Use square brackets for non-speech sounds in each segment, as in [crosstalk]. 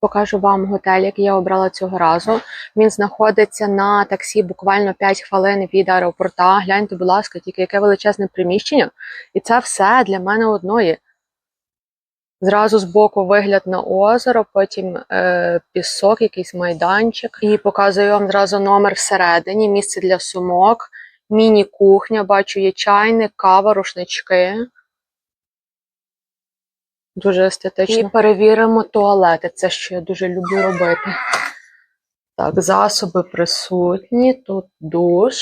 Покажу вам готель, який я обрала цього разу. Він знаходиться на таксі буквально 5 хвилин від аеропорта. Гляньте, будь ласка, тільки яке величезне приміщення. І це все для мене одної. Зразу збоку вигляд на озеро, потім е, пісок, якийсь майданчик. І показую вам зразу номер всередині, місце для сумок, міні-кухня, бачу, є чайник, кава, рушнички. Дуже естетично. І перевіримо туалети. Це що я дуже люблю робити. Так, засоби присутні. Тут душ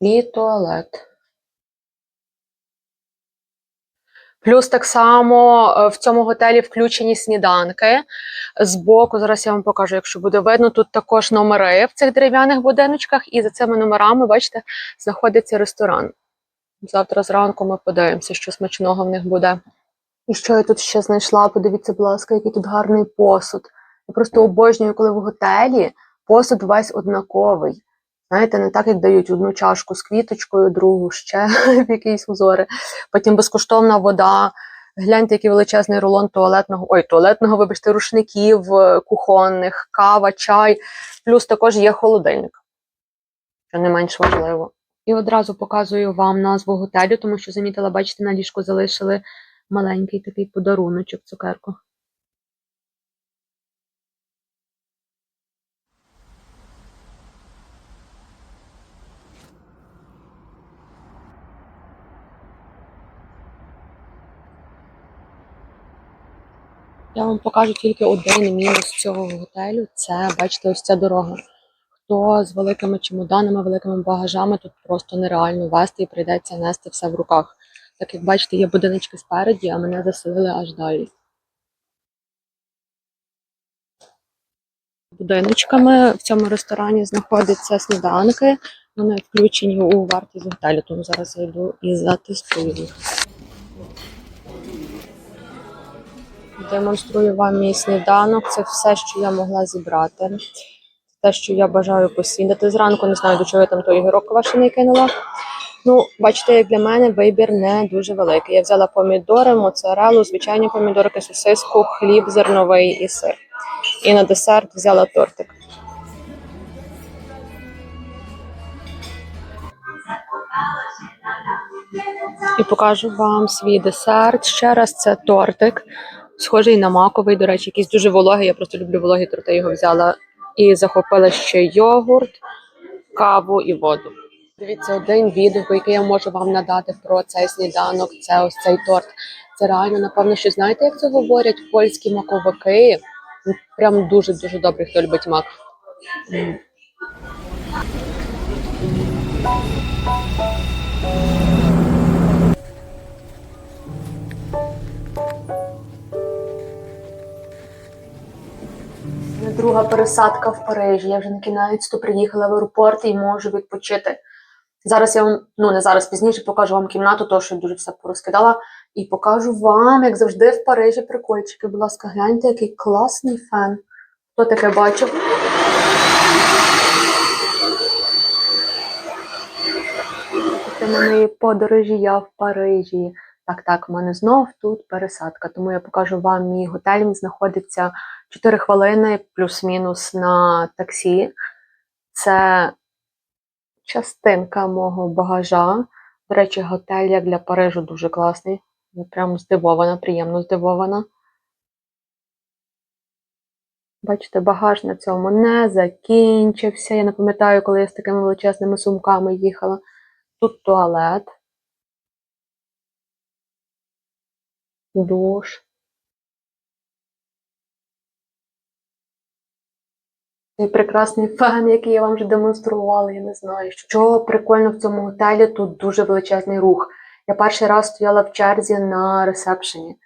і туалет. Плюс так само е, в цьому готелі включені сніданки. Збоку, зараз я вам покажу, якщо буде видно, тут також номери в цих дерев'яних будиночках, і за цими номерами, бачите, знаходиться ресторан. Завтра зранку ми подивимося, що смачного в них буде. І що я тут ще знайшла? Подивіться, будь ласка, який тут гарний посуд. Я просто обожнюю, коли в готелі посуд весь однаковий. Знаєте, не так, як дають одну чашку з квіточкою, другу ще [laughs] в якісь узори. Потім безкоштовна вода. Гляньте, який величезний рулон туалетного, ой, туалетного, вибачте, рушників е, кухонних, кава, чай. Плюс також є холодильник, що не менш важливо. І одразу показую вам назву готелю, тому що замітила, бачите, на ліжку залишили маленький такий подаруночок, цукерку. Я вам покажу тільки один мінус цього готелю. Це, бачите, ось ця дорога. Хто з великими чемоданами, великими багажами тут просто нереально вести і прийдеться нести все в руках. Так як бачите, є будиночки спереді, а мене заселили аж далі. Будиночками в цьому ресторані знаходяться сніданки. Вони включені у вартість готелю, тому зараз я йду і затестую їх. Демонструю вам мій сніданок. Це все, що я могла зібрати. Те, що я бажаю поснідати зранку. Не знаю, до чого я там той огірок квашений кинула. Ну, бачите, як для мене вибір не дуже великий. Я взяла помідори, моцарелу, звичайні помідорки, сосиску, хліб зерновий і сир. І на десерт взяла тортик. І покажу вам свій десерт. Ще раз це тортик. Схожий на маковий, до речі, якийсь дуже вологий. Я просто люблю вологі торти, його взяла і захопила ще йогурт, каву і воду. Дивіться, один відгук, який я можу вам надати про цей сніданок, це ось цей торт. Це реально, напевно, що знаєте, як це говорять польські маковики. Прям дуже-дуже добрий, хто любить мак. Друга пересадка в Парижі. Я вже на кінець-то приїхала в аеропорт і можу відпочити. Зараз я вам, ну не зараз пізніше покажу вам кімнату, тому що я дуже все порозкидала. І покажу вам, як завжди, в Парижі прикольчики. Будь ласка, гляньте, який класний фен. Хто таке бачив? Це на моїй подорожі я в Парижі. Так, так, в мене знов тут пересадка, тому я покажу вам мій готель. Він знаходиться 4 хвилини плюс-мінус на таксі. Це частинка мого багажа. До речі, готель як для Парижу дуже класний. Я прям здивована, приємно здивована. Бачите, багаж на цьому не закінчився. Я не пам'ятаю, коли я з такими величезними сумками їхала. Тут туалет. Душ. Цей прекрасний фен, який я вам вже демонструвала, я не знаю. Що прикольно в цьому готелі, тут дуже величезний рух. Я перший раз стояла в черзі на ресепшені.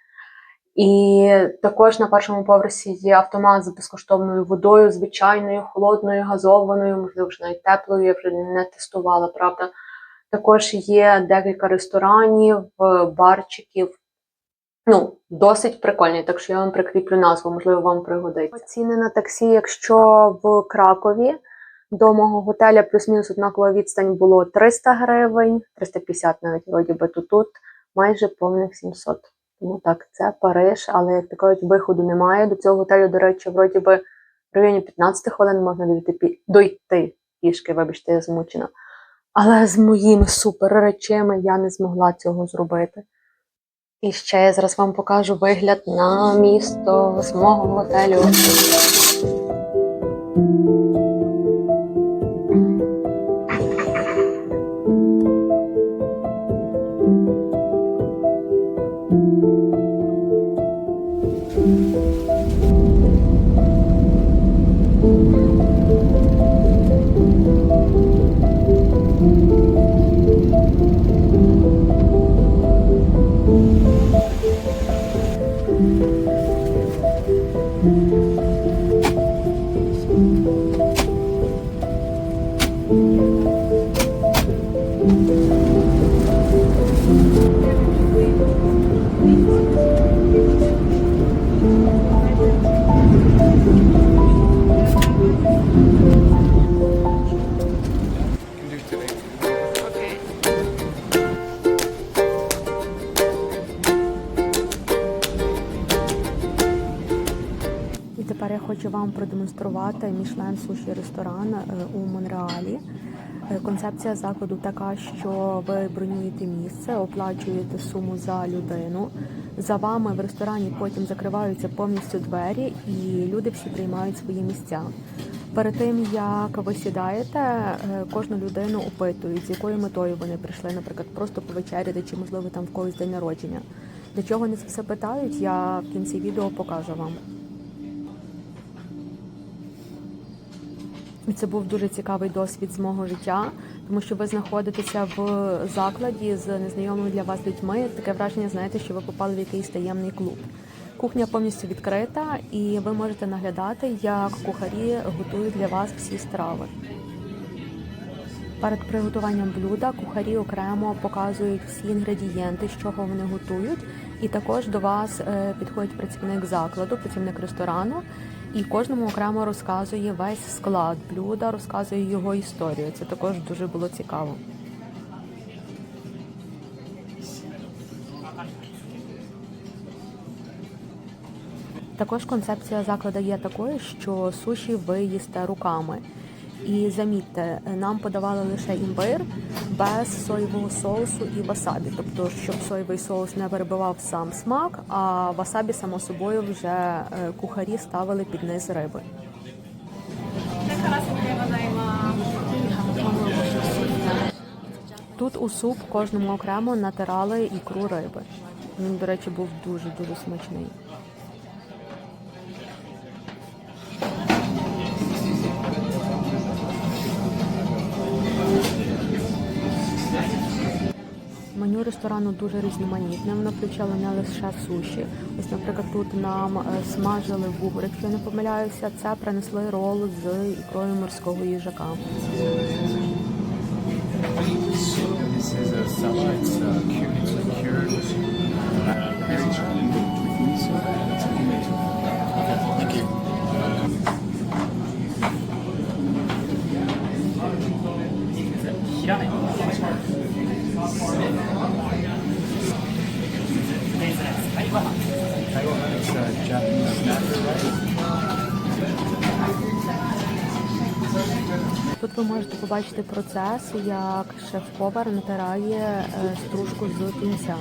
І також на першому поверсі є автомат з безкоштовною водою, звичайною, холодною, газованою, можливо, вже навіть теплою, я вже не тестувала, правда. Також є декілька ресторанів, барчиків. Ну, досить прикольний, так що я вам прикріплю назву, можливо, вам пригодиться. Ціни на таксі, якщо в Кракові до мого готеля плюс-мінус однакова відстань було 300 гривень, 350 навіть вроді би то тут майже повних 700. Тому так, це Париж, але як кажуть, виходу немає. До цього готелю, до речі, вроді би в районі 15 хвилин можна дойти, дойти пішки, вибачте, я змучена. Але з моїми супер речами я не змогла цього зробити. І ще я зараз вам покажу вигляд на місто з мого готелю. І хочу вам продемонструвати Мішлен суші ресторан е, у Монреалі. Е, Концепція закладу така, що ви бронюєте місце, оплачуєте суму за людину. За вами в ресторані потім закриваються повністю двері, і люди всі приймають свої місця. Перед тим як ви сідаєте, е, кожну людину опитують, з якою метою вони прийшли, наприклад, просто повечеряти, чи можливо там в когось день народження. Для чого вони це все питають? Я в кінці відео покажу вам. І це був дуже цікавий досвід з мого життя, тому що ви знаходитеся в закладі з незнайомими для вас людьми. Таке враження, знаєте, що ви попали в якийсь таємний клуб. Кухня повністю відкрита, і ви можете наглядати, як кухарі готують для вас всі страви. Перед приготуванням блюда кухарі окремо показують всі інгредієнти, з чого вони готують, і також до вас е, підходить працівник закладу, працівник ресторану, і кожному окремо розказує весь склад блюда, розказує його історію. Це також дуже було цікаво. Також концепція закладу є такою, що суші ви їсте руками. І замітьте, нам подавали лише імбир без соєвого соусу і васабі. Тобто, щоб соєвий соус не перебивав сам смак, а васабі, само собою, вже е, кухарі ставили під низ риби. Тут у суп кожному окремо натирали ікру риби. Він, до речі, був дуже дуже смачний. Меню ресторану дуже різноманітне. Воно включало не лише суші. Ось, наприклад, тут нам е, смажили бугор, якщо я не помиляюся. Це принесли рол з ікрою морського їжака. This Тут ви можете побачити процес, як шеф-повар натирає е, стружку з тунця.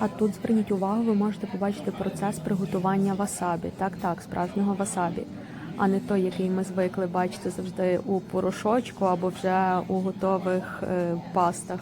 А тут зверніть увагу, ви можете побачити процес приготування васабі. Так, так, справжнього васабі, а не той, який ми звикли бачити завжди у порошочку або вже у готових е, пастах.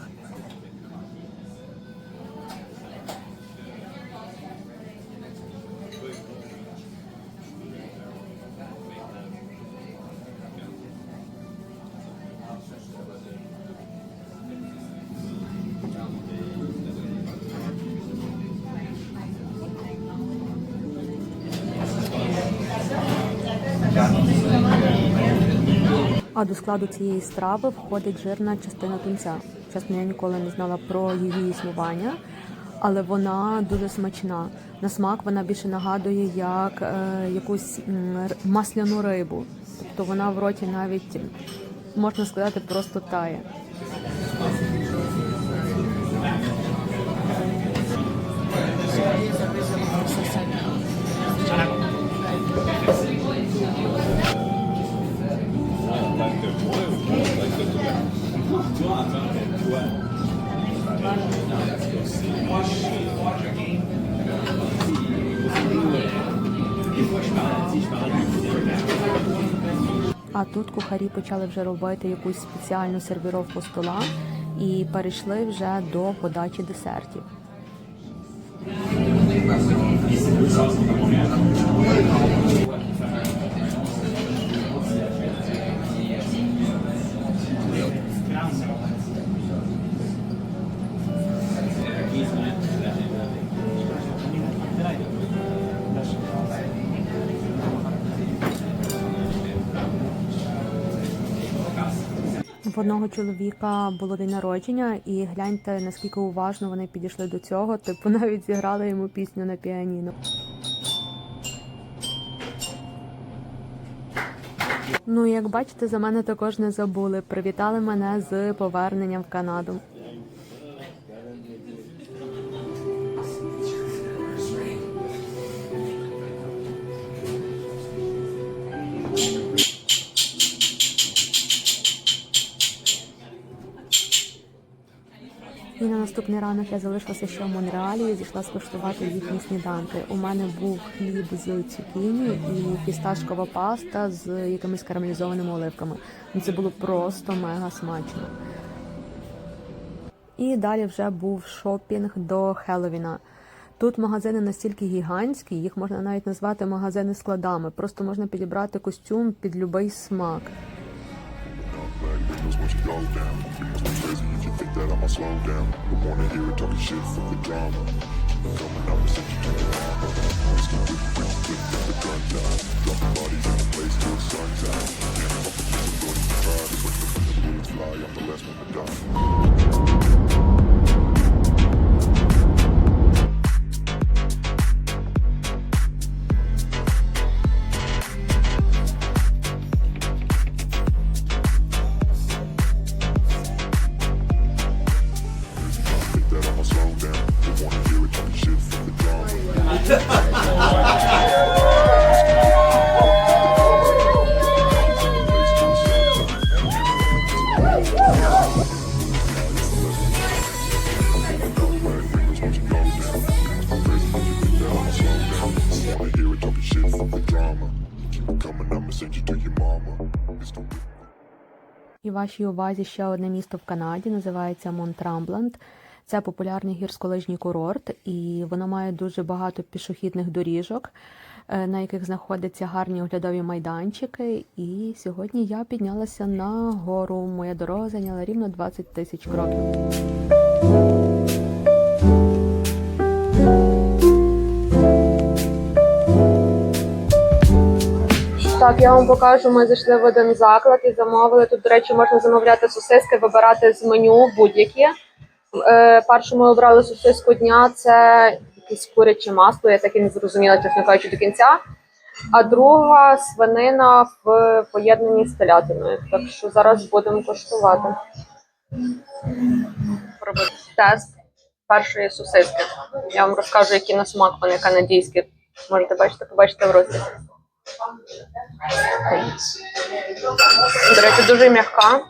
До складу цієї страви входить жирна частина тунця. Чесно, я ніколи не знала про її існування, але вона дуже смачна. На смак вона більше нагадує як е, якусь масляну рибу. Тобто вона в роті навіть можна сказати просто тає. А тут кухарі почали вже робити якусь спеціальну сервіровку стола і перейшли вже до подачі десертів. В одного чоловіка було день народження, і гляньте, наскільки уважно вони підійшли до цього. Типу [laughs] навіть зіграли йому пісню на піаніно. Ну, як бачите, за мене також не забули. Привітали мене з поверненням в Канаду. Наступний ранок я залишилася ще в Монреалі і зійшла скуштувати їхні сніданки. У мене був хліб з цукіні і фісташкова паста з якимись карамелізованими оливками. Ну, Це було просто мега смачно. І далі вже був шопінг до Хеллоуіна. Тут магазини настільки гігантські, їх можна навіть назвати магазини складами. Просто можна підібрати костюм під будь-який смак. that I'ma slow down. Don't wanna hear it talking shit for the drama. Coming up and set you to the armor. Let's go whip, whip, the gun. Dropping bodies in the place till to. Just wait for the bullets fly. I'm the last one to die. І вашій увазі ще одне місто в Канаді, називається Монтрамбланд. Це популярний гірськолижній курорт, і воно має дуже багато пішохідних доріжок, е, на яких знаходяться гарні оглядові майданчики. І сьогодні я піднялася на гору. Моя дорога зайняла рівно 20 тисяч кроків. Так, я вам покажу. Ми зайшли в один заклад і замовили. Тут, до речі, можна замовляти сосиски, вибирати з меню будь-які. Е, першу ми обрали сосиску дня. Це якесь куряче масло. Я так і не зрозуміла, чесно кажучи, до кінця. А друга свинина в поєднанні з телятиною. Так що зараз будемо коштувати. Робити тест першої сосиски. Я вам розкажу, які на смак вони канадійські. Можете бачити, побачити в розрізі. До речі, дуже м'яка.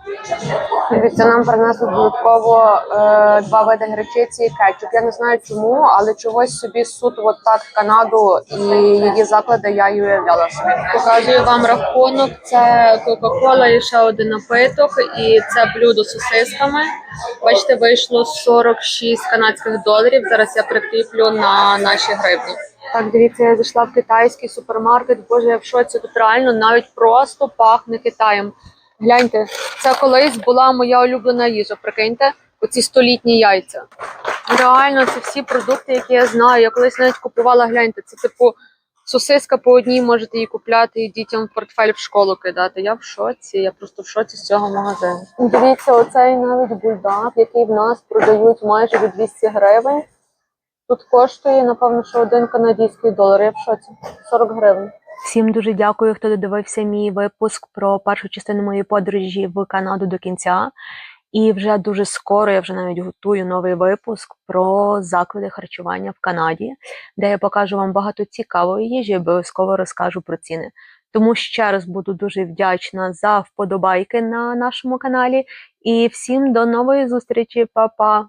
Дивіться, нам принесли додатково е, два види гречиці і кетчуп. Я не знаю чому, але чогось собі суто от так Канаду і її заклади я і уявляла собі. Показую вам рахунок. Це Кока-Кола і ще один напиток, і це блюдо з сосисками. Бачите, вийшло 46 канадських доларів. Зараз я прикріплю на наші гривні. Так, дивіться, я зайшла в китайський супермаркет. Боже, я в шоці тут реально навіть просто пахне Китаєм. Гляньте, це колись була моя улюблена їжа. Прикиньте, оці столітні яйця. Реально, це всі продукти, які я знаю. Я колись навіть купувала, гляньте, це типу Сосиска по одній можете її купляти і дітям в портфель в школу кидати. Я в шоці, я просто в шоці з цього магазину. Дивіться, оцей навіть бульдак, який в нас продають майже від 200 гривень. Тут коштує, напевно, що один канадський долар. Я в шоці. 40 гривень. Всім дуже дякую, хто додивився мій випуск про першу частину моєї подорожі в Канаду до кінця. І вже дуже скоро я вже навіть готую новий випуск про заклади харчування в Канаді, де я покажу вам багато цікавої їжі, і обов'язково розкажу про ціни. Тому ще раз буду дуже вдячна за вподобайки на нашому каналі. І всім до нової зустрічі, Па-па!